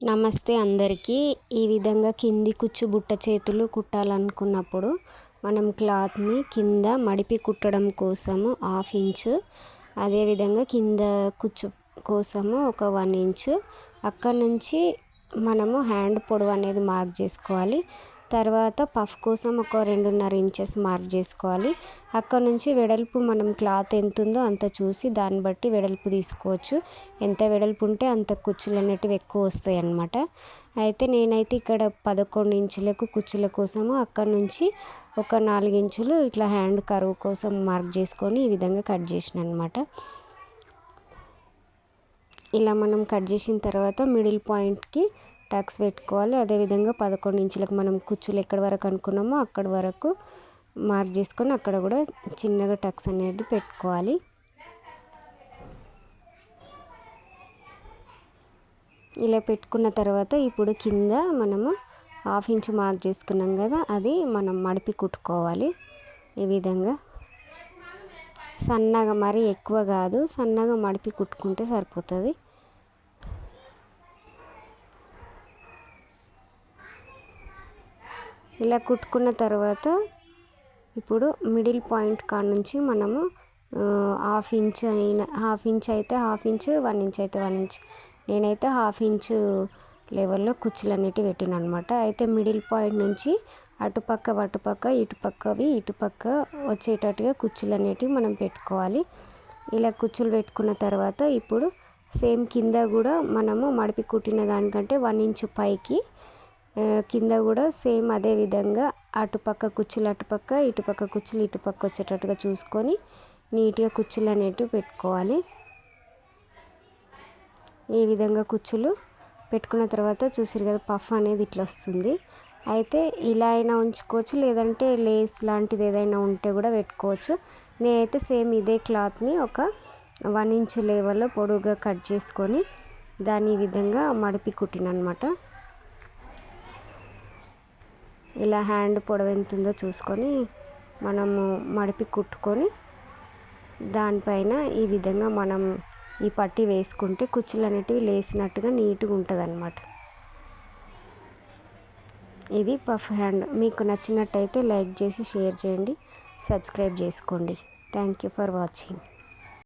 నమస్తే అందరికీ. ఈ విధంగా కింది కుచ్చు బుట్ట చేతులు కుట్టాలనుకున్నప్పుడు మనం క్లాత్ని కింద మడిపి కుట్టడం కోసము హాఫ్ ఇంచు అదేవిధంగా కింద కుచ్చు కోసము ఒక వన్ ఇంచు అక్కడ నుంచి మనము హ్యాండ్ పొడవు అనేది మార్క్ చేసుకోవాలి. తర్వాత పఫ్ కోసం ఒక రెండున్నర ఇంచెస్ మార్క్ చేసుకోవాలి. అక్కడ నుంచి వెడల్పు మనం క్లాత్ ఎంత ఉందో అంత చూసి దాన్ని బట్టి వెడల్పు తీసుకోవచ్చు. ఎంత వెడల్పు ఉంటే అంత కుచ్చులు అనేటివి ఎక్కువ వస్తాయి అన్నమాట. అయితే నేనైతే ఇక్కడ పదకొండు ఇంచులకు కుచ్చుల కోసము అక్కడ నుంచి ఒక నాలుగు ఇంచులు ఇట్లా హ్యాండ్ కరువు కోసం మార్క్ చేసుకొని ఈ విధంగా కట్ చేసిన అనమాట ఇలా మనం కట్ చేసిన తర్వాత మిడిల్ పాయింట్కి టక్స్ పెట్టుకోవాలి. అదేవిధంగా పదకొండు ఇంచులకు మనం కుచ్చులు ఎక్కడి వరకు అనుకున్నామో అక్కడి వరకు మార్క్ చేసుకొని అక్కడ కూడా చిన్నగా టక్స్ అనేది పెట్టుకోవాలి. ఇలా పెట్టుకున్న తర్వాత ఇప్పుడు కింద మనము హాఫ్ ఇంచ్ మార్క్ చేసుకున్నాం కదా అది మనం మడిపి కుట్టుకోవాలి. ఈ విధంగా సన్నగా మరీ ఎక్కువ కాదు సన్నగా మడిపి కుట్టుకుంటే సరిపోతుంది. ఇలా కుట్టుకున్న తర్వాత ఇప్పుడు మిడిల్ పాయింట్ కాడ నుంచి మనము హాఫ్ ఇంచ్ అయిన హాఫ్ ఇంచ్ అయితే హాఫ్ ఇంచ్ వన్ ఇంచ్ అయితే వన్ ఇంచ్. నేనైతే హాఫ్ ఇంచ్ లెవెల్లో కుచ్చులు అనేటివి పెట్టిన అనమాట అయితే మిడిల్ పాయింట్ నుంచి అటుపక్క అటుపక్క ఇటుపక్కవి ఇటుపక్క వచ్చేటట్టుగా కుచ్చులు అనేటివి మనం పెట్టుకోవాలి. ఇలా కుచ్చులు పెట్టుకున్న తర్వాత ఇప్పుడు సేమ్ కింద కూడా మనము మడిపి కుట్టిన దానికంటే వన్ ఇంచు పైకి కింద కూడా సేమ్ అదే విధంగా అటుపక్క కుచ్చులు అటుపక్క ఇటుపక్క కుచ్చులు ఇటుపక్క వచ్చేటట్టుగా చూసుకొని నీట్గా కుచ్చులు అనేటివి పెట్టుకోవాలి. ఈ విధంగా కుచ్చులు పెట్టుకున్న తర్వాత చూసారు కదా పఫ్ అనేది ఇట్లా వస్తుంది. అయితే ఇలా అయినా ఉంచుకోవచ్చు లేదంటే లేస్ లాంటిది ఏదైనా ఉంటే కూడా పెట్టుకోవచ్చు. నేనైతే సేమ్ ఇదే క్లాత్ని ఒక వన్ ఇంచ్ లెవెల్లో పొడుగుగా కట్ చేసుకొని దాని ఈ విధంగా మడిపి కుట్టినమాట ఇలా హ్యాండ్ పొడవు ఎంత ఉందో చూసుకొని మనము మడిపి కుట్టుకొని దానిపైన ఈ విధంగా మనం ఈ పట్టి వేసుకుంటే కుచ్చులు అనేటివి లేసినట్టుగా నీట్గా ఉంటుంది అనమాట ఇది పఫ్ హ్యాండ్. మీకు నచ్చినట్టయితే లైక్ చేసి షేర్ చేయండి. సబ్స్క్రైబ్ చేసుకోండి. Thank you for watching.